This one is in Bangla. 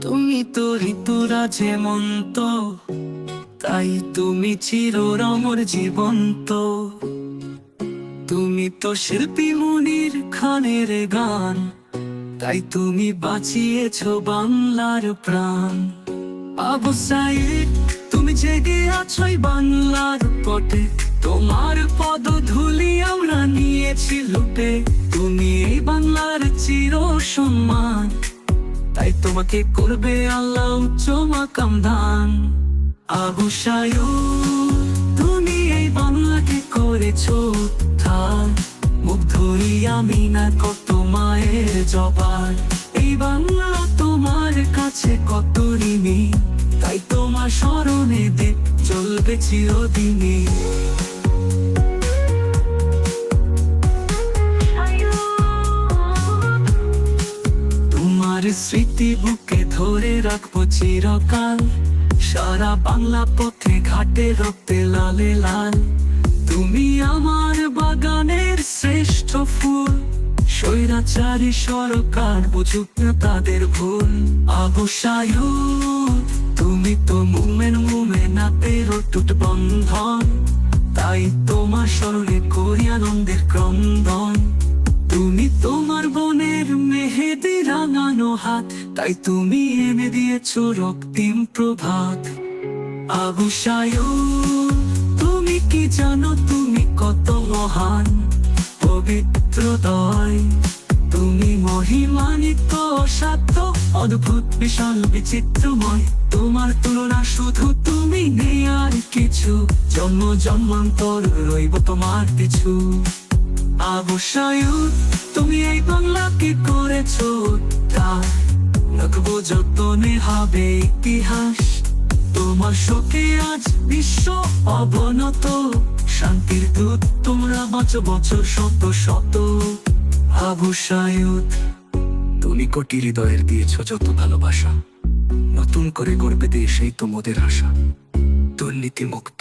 তুমি তো ঋতুরাজে মন্ত তাই তুমি জীবন্ত। তুমি তো শিল্পী মুনির খানের গান, তাই তুমি বাঁচিয়েছ বাংলার প্রাণ। আবু সাইদ, তুমি জেগে আছোই বাংলার পটে, তোমার পদ ধুলি আমরা নিয়েছি লুটে। তুমি চির সম্মান। তাই তোমাকে করবে আল্লাহ উচ্চ মাকাম দান। আবু তুমি এই বাংলাকে করেছ উদ্ধার। মুগ্ধই আমি না কত মায়ের জবার এই বাংলা তোমার কাছে কত ঋণী। তাই তোমার স্মরণে দে চলবে চিরদিনই। তোমার স্মৃতি বুকে ধরে রাখব চিরকাল। সারা বাংলা পথে ঘাটে রক্তে লালে লাল। তুমি আমার বাগানের শ্রেষ্ঠ ফুল। স্বৈরাচারী সরকার, বুঝুক তাদের ভুল। অবসায়ু তুমি তো মুমেন মুমে না পেরো টুট বন্ধন। তাই তোমার স্মরণে করি আনন্দের ক্রন্দন। তোমার বোনের মেহেদি রাঙানো হাত তাই তুমি এনে দিয়েছ রক্তিম প্রভাত। আবু সায়ুদ, তুমি কি জানো তুমি কত মহান? পবিত্র তুমি মহিমানিত অসাধ্য অদ্ভুত বিশাল বিচিত্রময়। তোমার তুলনা শুধু তুমি নেই আর কিছু। জন্ম জন্মান্তর রইব তোমার পিছু। আবু তুমি এই বাংলাকে করেছ তার রাখব যতনে ইতিহাস, তোমার শোকে আজ বিশ্ব অবনত। শান্তির দূত, তোমরা বাঁচো বছর শত শত। আবু সায়ুদ তুমি কোটি হৃদয়ের দিয়েছ যত ভালোবাসা। নতুন করে গড়বে দিয়ে সেই তোমাদের আশা। দুর্নীতি মুক্ত